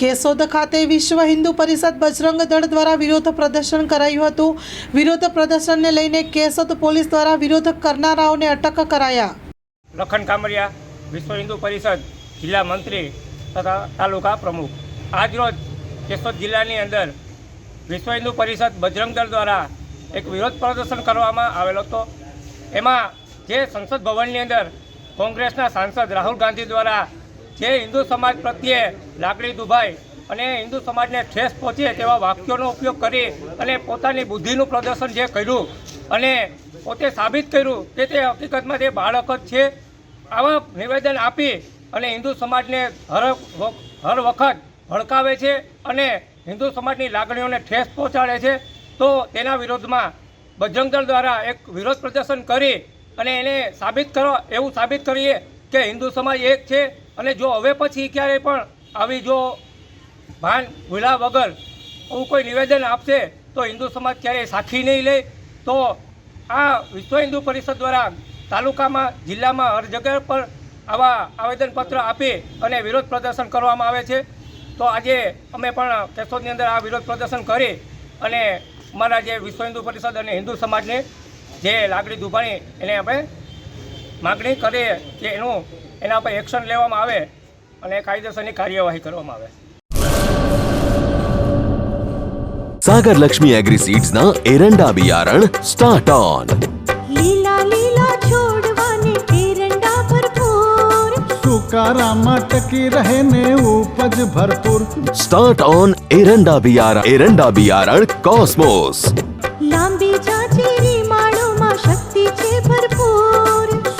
કેશોદ ખાતે વિશ્વ હિન્દુ પરિષદ બજરંગ દળ દ્વારા વિરોધ પ્રદર્શન કરાયું હતું. વિરોધ પ્રદર્શનને લઈને કેશોદ પોલીસ દ્વારા વિરોધ કરનારાઓને અટક કરાયા. લખન કામરિયા વિશ્વ હિન્દુ પરિષદ જિલ્લા મંત્રી તથા તાલુકા પ્રમુખ. આજરોજ કેશોદ જિલ્લાની અંદર વિશ્વ હિન્દુ પરિષદ બજરંગ દળ દ્વારા એક વિરોધ પ્રદર્શન કરવામાં આવેલો હતો. એમાં જે સંસદ ભવનની અંદર કોંગ્રેસના સાંસદ રાહુલ ગાંધી દ્વારા જે હિન્દુ સમાજ પ્રત્યે લાગણી દુભાઈ અને હિન્દુ સમાજને ઠેસ પહોંચે તેવા વાક્યોનો ઉપયોગ કરી અને પોતાની બુદ્ધિનું પ્રદર્શન જે કર્યું અને પોતે સાબિત કર્યું કે તે હકીકતમાં તે બાળક જ છે, આવા નિવેદન આપી અને હિન્દુ સમાજને હર હર વખત ભડકાવે છે અને હિન્દુ સમાજની લાગણીઓને ઠેસ પહોંચાડે છે, તો તેના વિરોધમાં બજરંગ દળ દ્વારા એક વિરોધ પ્રદર્શન કરી અને એને સાબિત કરો, એવું સાબિત કરીએ કે હિન્દુ સમાજ એક છે અને જો હવે પછી ક્યારેય પણ આવી જો ભાન ભૂલા વગર એવું કોઈ નિવેદન આપશે, તો હિન્દુ સમાજ ક્યારેય સાખી નહીં લે. તો આ વિશ્વ હિન્દુ પરિષદ દ્વારા તાલુકામાં, જિલ્લામાં હર જગ્યા પર આવા આવેદનપત્ર આપી અને વિરોધ પ્રદર્શન કરવામાં આવે છે. તો આજે અમે પણ કેશોદની અંદર આ વિરોધ પ્રદર્શન કરી અને અમારા જે વિશ્વ હિન્દુ પરિષદ અને હિન્દુ સમાજને જે લાગણી દુભાણી, એને આપણે માગણી કરીએ કે એનું એના પર એક્શન લેવામાં આવે અને કાયદેસરની કાર્યવાહી કરવામાં આવે. સાગર લક્ષ્મી એગ્રી સીડ્સ ના એરંડા બિયારણ સ્ટાર્ટ ઓન લીલા લીલા છોડવાને એરંડા ભરપૂર. સુકારામાં ટકી રહે ને ઉપજ ભરપૂર. સ્ટાર્ટ ઓન એરંડા બિયારણ એરંડા બિયારણ કોસ્મોસ લાંબી જાચેરી માળોમાં શક્તિ છે ભરપૂર.